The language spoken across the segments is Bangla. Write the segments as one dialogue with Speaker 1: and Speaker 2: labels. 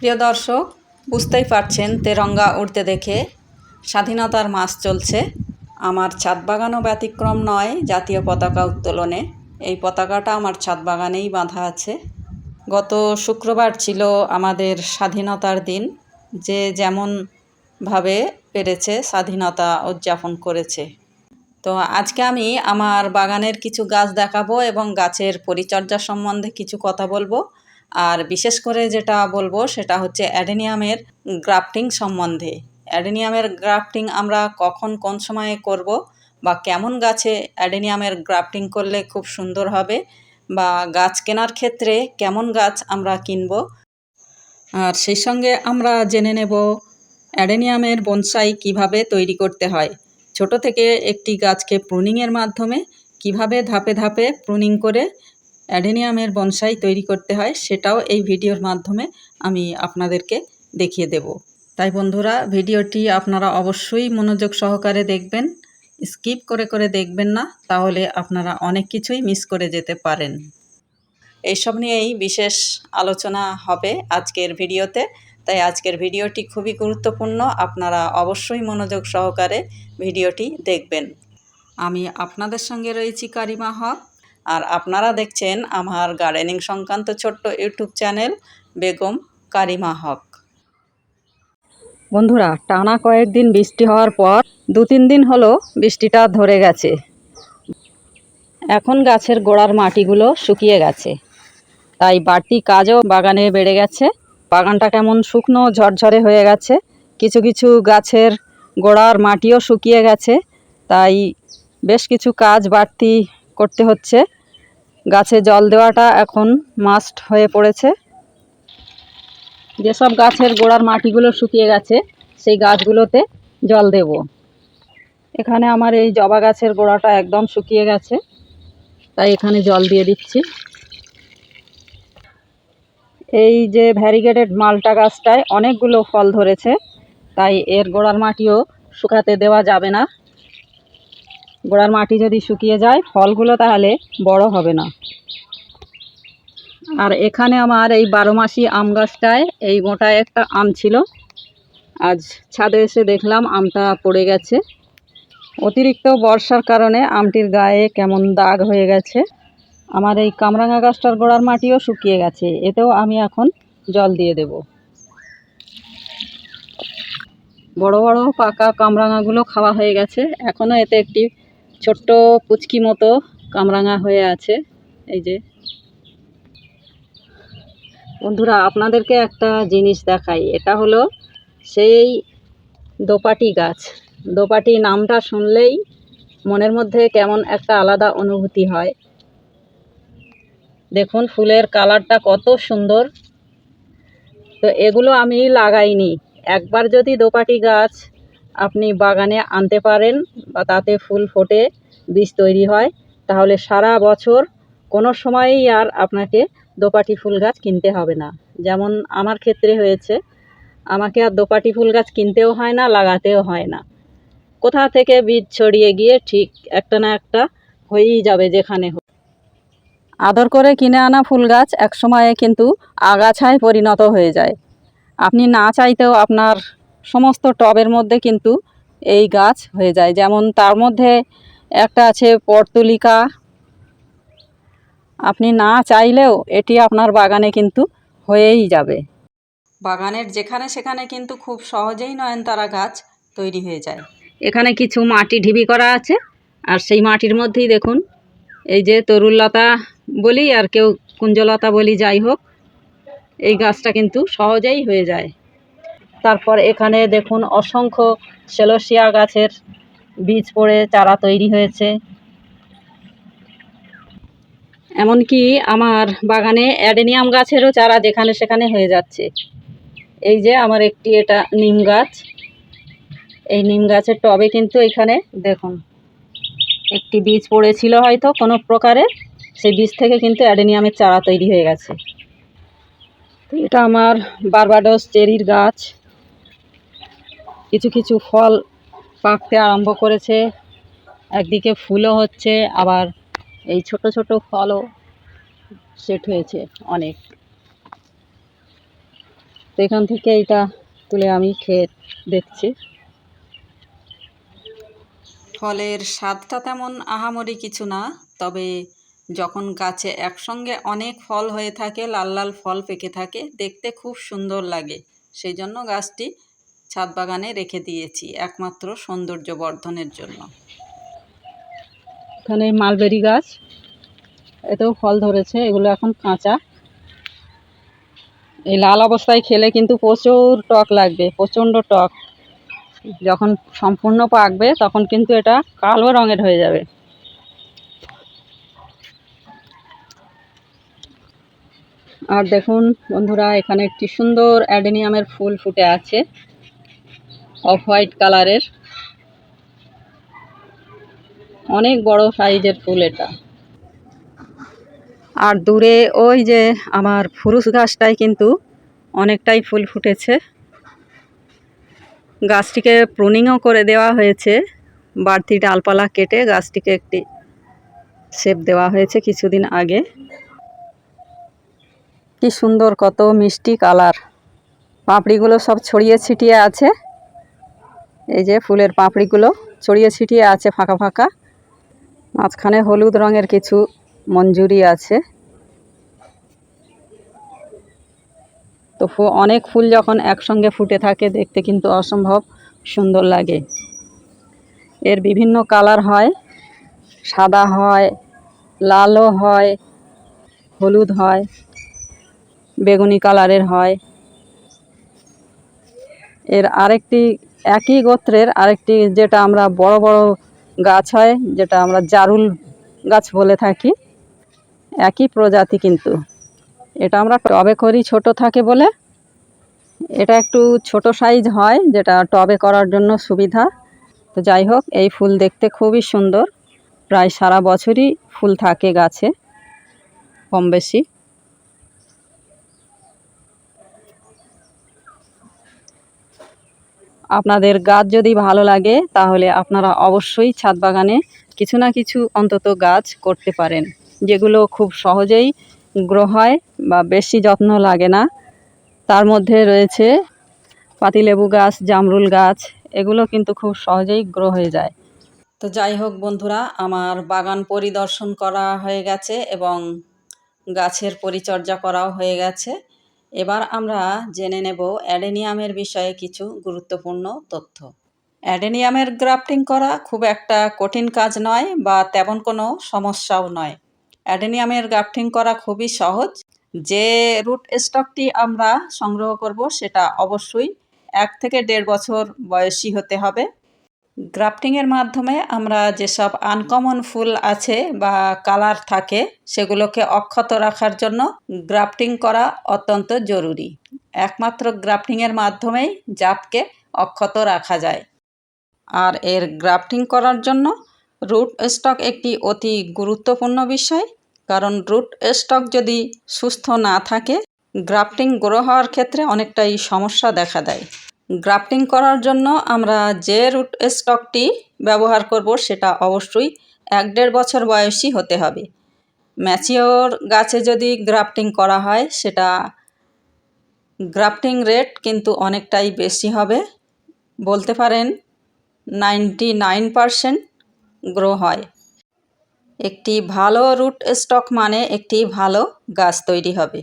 Speaker 1: প্রিয় দর্শক, বুঝতেই পারছেন তেরঙ্গা উড়তে দেখে স্বাধীনতার মাস চলছে। আমার ছাদ বাগানও ব্যতিক্রম নয় জাতীয় পতাকা উত্তোলনে। এই পতাকাটা আমার ছাদ বাগানেই বাঁধা আছে। গত শুক্রবার ছিল আমাদের স্বাধীনতার দিন। যে যেমনভাবে পেরেছে, স্বাধীনতা উদযাপন করেছে। তো আজকে আমি আমার বাগানের কিছু গাছ দেখাবো এবং গাছের পরিচর্যা সম্বন্ধে কিছু কথা বলব। আর বিশেষ করে যেটা বলব সেটা হচ্ছে অ্যাডেনিয়ামের গ্রাফটিং সম্বন্ধে। অ্যাডেনিয়ামের গ্রাফটিং আমরা কখন কোন সময়ে করব বা কেমন গাছে অ্যাডেনিয়ামের গ্রাফটিং করলে খুব সুন্দর হবে বা গাছ কেনার ক্ষেত্রে কেমন গাছ আমরা কিনব। আর সেই সঙ্গে আমরা জেনে নেব অ্যাডেনিয়ামের বনসাই কীভাবে তৈরি করতে হয়। ছোট থেকে একটি গাছকে প্রুনিংয়ের মাধ্যমে কীভাবে ধাপে ধাপে প্রুনিং করে অ্যাডেনিয়ামের বনসাই তৈরি করতে হয়, সেটাও এই ভিডিওর মাধ্যমে আমি আপনাদেরকে দেখিয়ে দেব। তাই বন্ধুরা, ভিডিওটি আপনারা অবশ্যই মনোযোগ সহকারে দেখবেন, স্কিপ করে করে দেখবেন না, তাহলে আপনারা অনেক কিছুই মিস করে যেতে পারেন। এইসব নিয়েই বিশেষ আলোচনা হবে আজকের ভিডিওতে। তাই আজকের ভিডিওটি খুবই গুরুত্বপূর্ণ, আপনারা অবশ্যই মনোযোগ সহকারে ভিডিওটি দেখবেন। আমি আপনাদের সঙ্গে রয়েছি কারিমা হক। আর আপনারা দেখছেন আমার গার্ডেনিং সংক্রান্ত ছোট্ট ইউটিউব চ্যানেল বেগম কারিমা হক। বন্ধুরা, টানা কয়েকদিন বৃষ্টি হওয়ার পর দু তিন দিন হলো বৃষ্টিটা ধরে গেছে। এখন গাছের গোড়ার মাটিগুলো শুকিয়ে গেছে। তাই বাড়তি কাজও বাগানে বেড়ে গেছে। বাগানটা কেমন শুকনো, ঝরঝরে হয়ে গেছে। কিছু কিছু গাছের গোড়ার মাটিও শুকিয়ে গেছে। তাই বেশ কিছু কাজ বাড়তি করতে হচ্ছে। গাছে জল দেওয়াটা এখন মাস্ট হয়ে পড়েছে। যেসব গাছের গোড়ার মাটিগুলো শুকিয়ে গেছে, সেই গাছগুলোতে জল দেব। এখানে আমার এই জবা গাছের গোড়াটা একদম শুকিয়ে গেছে, তাই এখানে জল দিয়ে দিচ্ছি। এই যে ভ্যারিগেটেড মালটা গাছটায় অনেকগুলো ফল ধরেছে, তাই এর গোড়ার মাটিও শুকাতে দেওয়া যাবে না। গোড়ার মাটি যদি শুকিয়ে যায়, ফলগুলো তাহলে বড় হবে না। আর এখানে আমার এই বারো মাসি আম গাছটায় এই মোটায় একটা আম ছিল। আজ ছাদে এসে দেখলাম আমটা পড়ে গেছে। অতিরিক্ত বর্ষার কারণে আমটির গায়ে কেমন দাগ হয়ে গেছে। আমার এই কামরাঙা গাছটার গোড়ার মাটিও শুকিয়ে গেছে। এতেও আমি এখন জল দিয়ে দেব। বড় বড় পাকা কামরাঙাগুলো খাওয়া হয়ে গেছে। এখনও এতে একটি ছোট্ট পুচকি মতো কামরাঙা হয়ে আছে, এই যে। বন্ধুরা, আপনাদেরকে একটা জিনিস দেখাই, এটা হলো সেই দোপাটি গাছ। দোপাটি নামটা শুনলেই মনের মধ্যে কেমন একটা আলাদা অনুভূতি হয়। দেখুন, ফুলের কালারটা কত সুন্দর। তো এগুলো আমি লাগাইনি। একবার যদি দোপাটি গাছ আপনি বাগানে আনতে পারেন বা তাতে ফুল ফোটে, বীজ তৈরি হয়, তাহলে সারা বছর কোনো সময়ই আর আপনাকে দোপাটি ফুল গাছ কিনতে হবে না। যেমন আমার ক্ষেত্রে হয়েছে, আমাকে আর দোপাটি ফুল গাছ কিনতেও হয় না, লাগাতেও হয় না। কোথা থেকে বীজ ছড়িয়ে গিয়ে ঠিক একটা না একটা হয়েই যাবে যেখানে হোক। আদর করে কিনে আনা ফুল গাছ এক সময়ে কিন্তু আগাছায় পরিণত হয়ে যায়। আপনি না চাইতেও আপনার সমস্ত টবের মধ্যে কিন্তু এই গাছ হয়ে যায়। যেমন তার মধ্যে একটা আছে পর্তুলিকা। আপনি না চাইলেও এটি আপনার বাগানে কিন্তু হয়েই যাবে। বাগানের যেখানে সেখানে কিন্তু খুব সহজেই নয়নতারা গাছ তৈরি হয়ে যায়। এখানে কিছু মাটি ঢিবি করা আছে। আর সেই মাটির মধ্যেই দেখুন, এই যে তরুললতা বলি আর কেউ কুঞ্জলতা বলি যাই হোক, এই গাছটা কিন্তু সহজেই হয়ে যায়। তারপর এখানে দেখুন অসংখ্য সেলোসিয়া গাছের বীজ পড়ে, চারা তৈরি হয়েছে। এমনকি আমার বাগানে অ্যাডেনিয়াম গাছেরও চারা যেখানে সেখানে হয়ে যাচ্ছে। এই যে আমার একটি এটা নিম গাছ। এই নিম গাছের টবে কিন্তু এখানে দেখুন, একটি বীজ পড়েছিল হয়তো কোনো প্রকারে। সেই বীজ থেকে কিন্তু অ্যাডেনিয়ামের চারা তৈরি হয়ে গেছে। এটা আমার বারবাডোস চেরির গাছ। কিছু কিছু ফল পাকতে আরম্ভ করেছে। একদিকে ফুলও হচ্ছে, আবার এই ছোট ছোট ফলও সেট হয়েছে অনেক। তো এখান থেকে এটা তুলে আমি খেয়ে দেখছি। ফলের স্বাদটা তেমন আহামরি কিছু না, তবে যখন গাছে একসঙ্গে অনেক ফল হয়ে থাকে, লাল লাল ফল পেকে থাকে, দেখতে খুব সুন্দর লাগে। সেই জন্য গাছটি ছাদ বাগানে রেখে দিয়েছি একমাত্র সৌন্দর্য বর্ধনের জন্য। এখানে মালবেরি গাছ, এতেও ফল ধরেছে, এগুলো এখন কাঁচা। এই লাল অবস্থায় খেলে কিন্তু প্রচুর টক লাগবে, প্রচণ্ড টক। যখন সম্পূর্ণ পাকবে, তখন কিন্তু এটা কালো রঙের হয়ে যাবে। আর দেখুন বন্ধুরা, এখানে একটি সুন্দর অ্যাডেনিয়ামের ফুল ফুটে আছে। অফ হোয়াইট কালারের অনেক বড় সাইজের ফুল এটা। আর দূরে ওই যে আমার ফুরুস গাছটায় কিন্তু অনেকটাই ফুল ফুটেছে। গাছটিকে প্রুনিংও করে দেওয়া হয়েছে। বাড়তি ডালপালা কেটে গাছটিকে একটি শেপ দেওয়া হয়েছে কিছুদিন আগে। কি সুন্দর, কত মিষ্টি কালার পাপড়িগুলো সব ছড়িয়ে ছিটিয়ে আছে। এই যে ফুলের পাপড়িগুলো ছড়িয়ে ছিটিয়ে আছে ফাঁকা ফাঁকা। মাঝখানে হলুদ রঙের কিছু মঞ্জুরি আছে। তো অনেক ফুল যখন একসঙ্গে ফুটে থাকে দেখতে কিন্তু অসম্ভব সুন্দর লাগে। এর বিভিন্ন কালার হয়। সাদা হয়, লালও হয়, হলুদ হয়, বেগুনি কালারের হয়। এর আরেকটি একই গোত্রের আরেকটি যেটা আমরা বড় বড় গাছ হয়, যেটা আমরা জারুল গাছ বলে থাকি। একই প্রজাতি কিন্তু। এটা আমরা টবে করি ছোট থাকে বলে। এটা একটু ছোট সাইজ হয়, যেটা টবে করার জন্য সুবিধা। তো যাই হোক, এই ফুল দেখতে খুবই সুন্দর। প্রায় সারা বছরই ফুল থাকে গাছে, কম বেশি। আপনাদের গাছ যদি ভালো লাগে, তাহলে আপনারা অবশ্যই ছাদ বাগানে কিছু না কিছু অন্তত গাছ করতে পারেন, যেগুলো খুব সহজেই গ্রো হয় বা বেশি যত্ন লাগে না। তার মধ্যে রয়েছে পাতিলেবু গাছ, জামরুল গাছ, এগুলো কিন্তু খুব সহজেই গ্রো হয়ে যায়। তো যাই হোক বন্ধুরা, আমার বাগান পরিদর্শন করা হয়ে গেছে এবং গাছের পরিচর্যা করাও হয়ে গেছে। এবার আমরা জেনে নেব অ্যাডেনিয়ামের বিষয়ে কিছু গুরুত্বপূর্ণ তথ্য। অ্যাডেনিয়ামের গ্রাফটিং করা খুব একটা কঠিন কাজ নয় বা তেমন কোনো সমস্যাও নয়। অ্যাডেনিয়ামের গ্রাফটিং করা খুবই সহজ। যে রুট স্টকটি আমরা সংগ্রহ করব সেটা অবশ্যই এক থেকে দেড় বছর বয়সী হতে হবে। গ্রাফটিংয়ের মাধ্যমে আমরা যেসব আনকমন ফুল আছে বা কালার থাকে, সেগুলোকে অক্ষত রাখার জন্য গ্রাফটিং করা অত্যন্ত জরুরি। একমাত্র গ্রাফটিংয়ের মাধ্যমেই জাপকে অক্ষত রাখা যায়। আর এর গ্রাফটিং করার জন্য রুট স্টক একটি অতি গুরুত্বপূর্ণ বিষয়, কারণ রুট স্টক যদি সুস্থ না থাকে, গ্রাফটিং গ্রো হওয়ার ক্ষেত্রে অনেকটাই সমস্যা দেখা দেয়। গ্রাফটিং করার জন্য আমরা যে রুট স্টকটি ব্যবহার করব সেটা অবশ্যই এক দেড় বছর বয়সী হতে হবে। ম্যাচিওর গাছে যদি গ্রাফটিং করা হয়, সেটা গ্রাফটিং রেট কিন্তু অনেকটাই বেশি হবে। বলতে পারেন নাইনটি নাইন পারসেন্ট গ্রো হয়। একটি ভালো রুট স্টক মানে একটি ভালো গাছ তৈরি হবে।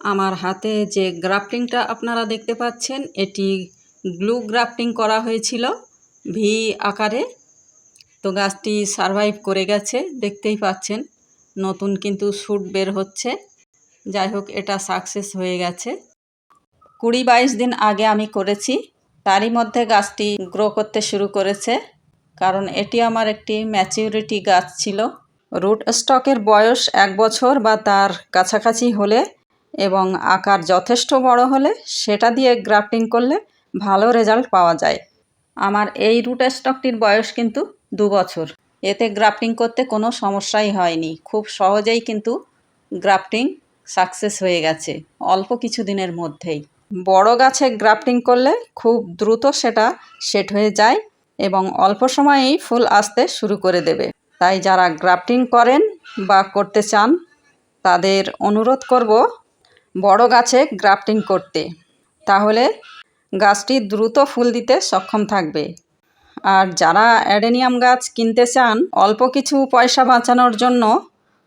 Speaker 1: আমার হাতে যে গ্রাফটিংটা আপনারা দেখতে পাচ্ছেন, এটি গ্লু গ্রাফটিং করা হয়েছিল ভি আকারে। তো গাছটি সারভাইভ করে গেছে, দেখতেই পাচ্ছেন, নতুন কিন্তু শ্যুট বের হচ্ছে। যাই হোক, এটা সাকসেস হয়ে গেছে। কুড়ি বাইশ দিন আগে আমি করেছি, তারই মধ্যে গাছটি গ্রো করতে শুরু করেছে, কারণ এটি আমার একটি ম্যাচিউরিটি গাছ ছিল। রুট স্টকের বয়স এক বছর বা তার কাছাকাছি হলে এবং আকার যথেষ্ট বড় হলে সেটা দিয়ে গ্রাফটিং করলে ভালো রেজাল্ট পাওয়া যায়। আমার এই রুট স্টকটির বয়স কিন্তু দু বছর। এতে গ্রাফটিং করতে কোনো সমস্যাই হয়নি। খুব সহজেই কিন্তু গ্রাফটিং সাকসেস হয়ে গেছে অল্প কিছু দিনের মধ্যেই। বড় গাছে গ্রাফটিং করলে খুব দ্রুত সেটা সেট হয়ে যায় এবং অল্প সময়েই ফুল আসতে শুরু করে দেবে। তাই যারা গ্রাফটিং করেন বা করতে চান, তাদের অনুরোধ করব বড় গাছে গ্রাফটিং করতে। তাহলে গাছটি দ্রুত ফুল দিতে সক্ষম থাকবে। আর যারা অ্যাডেনিয়াম গাছ কিনতে চান, অল্প কিছু পয়সা বাঁচানোর জন্য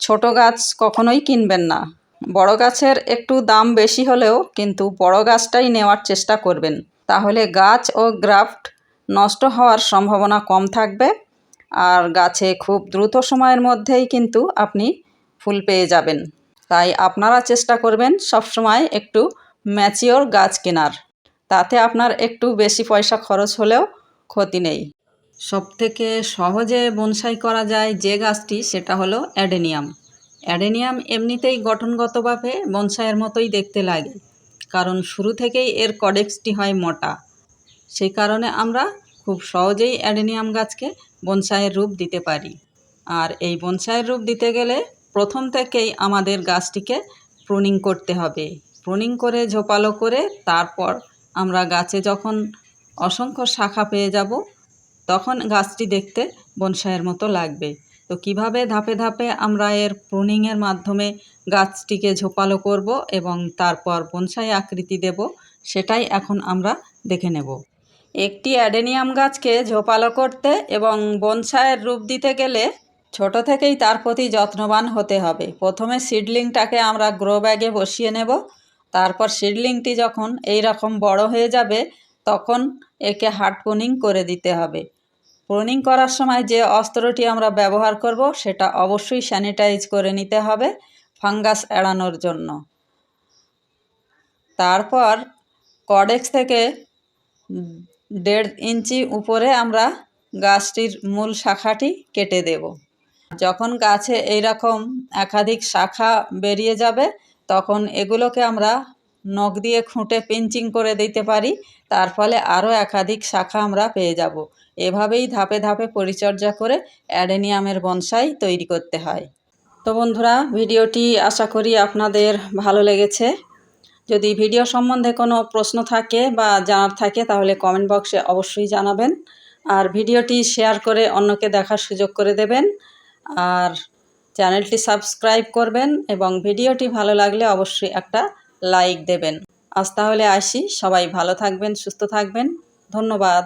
Speaker 1: ছোট গাছ কখনোই কিনবেন না। বড় গাছের একটু দাম বেশি হলেও কিন্তু বড় গাছটাই নেওয়ার চেষ্টা করবেন। তাহলে গাছ ও গ্রাফট নষ্ট হওয়ার সম্ভাবনা কম থাকবে। আর গাছে খুব দ্রুত সময়ের মধ্যেই কিন্তু আপনি ফুল পেয়ে যাবেন। তাই আপনারা চেষ্টা করবেন সবসময় একটু ম্যাচিওর গাছ কেনার। তাতে আপনার একটু বেশি পয়সা খরচ হলেও ক্ষতি নেই। সবথেকে সহজে বনসাই করা যায় যে গাছটি, সেটা হলো অ্যাডেনিয়াম। অ্যাডেনিয়াম এমনিতেই গঠনগতভাবে বনসাইয়ের মতোই দেখতে লাগে, কারণ শুরু থেকেই এর কডেক্সটি হয় মোটা। সেই কারণে আমরা খুব সহজেই অ্যাডেনিয়াম গাছকে বনসাইয়ের রূপ দিতে পারি। আর এই বনসাইয়ের রূপ দিতে গেলে প্রথম থেকেই আমাদের গাছটিকে প্রুনিং করতে হবে। প্রুনিং করে, ঝোপালো করে তারপর আমরা গাছে যখন অসংখ্য শাখা পেয়ে যাব, তখন গাছটি দেখতে বনসাইয়ের মতো লাগবে। তো কীভাবে ধাপে ধাপে আমরা এর প্রুনিংয়ের মাধ্যমে গাছটিকে ঝোপালো করব এবং তারপর বনসাই আকৃতি দেব, সেটাই এখন আমরা দেখে নেব। একটি অ্যাডেনিয়াম গাছকে ঝোপালো করতে এবং বনসাইয়ের রূপ দিতে গেলে ছোট থেকেই তার প্রতি যত্নবান হতে হবে। প্রথমে সিডলিংটাকে আমরা গ্রো ব্যাগে বসিয়ে নেব। তারপর সিডলিংটি যখন এই রকম বড় হয়ে যাবে, তখন একে হার্ড প্রুনিং করে দিতে হবে। প্রুনিং করার সময় যে অস্ত্রটি আমরা ব্যবহার করব, সেটা অবশ্যই স্যানিটাইজ করে নিতে হবে ফাঙ্গাস এড়ানোর জন্য। তারপর কডেক্স থেকে দেড় ইঞ্চি উপরে আমরা গাছটির মূল শাখাটি কেটে দেব। যখন গাছে এই রকম একাধিক শাখা বেরিয়ে যাবে, তখন এগুলোকে আমরা নখ দিয়ে খুঁটে পিঞ্চিং করে দিতে পারি। তার ফলে আরও একাধিক শাখা আমরা পেয়ে যাব। এভাবেই ধাপে ধাপে পরিচর্যা করে অ্যাডেনিয়ামের বনসাই তৈরি করতে হয়। তো বন্ধুরা, ভিডিওটি আশা করি আপনাদের ভালো লেগেছে। যদি ভিডিও সম্বন্ধে কোনো প্রশ্ন থাকে বা জানার থাকে, তাহলে কমেন্ট বক্সে অবশ্যই জানাবেন। আর ভিডিওটি শেয়ার করে অন্যকে দেখার সুযোগ করে দেবেন। আর চ্যানেলটি সাবস্ক্রাইব করবেন এবং ভিডিওটি ভালো লাগলে অবশ্যই একটা লাইক দেবেন। আজ তাহলে আসি। সবাই ভালো থাকবেন, সুস্থ থাকবেন। ধন্যবাদ।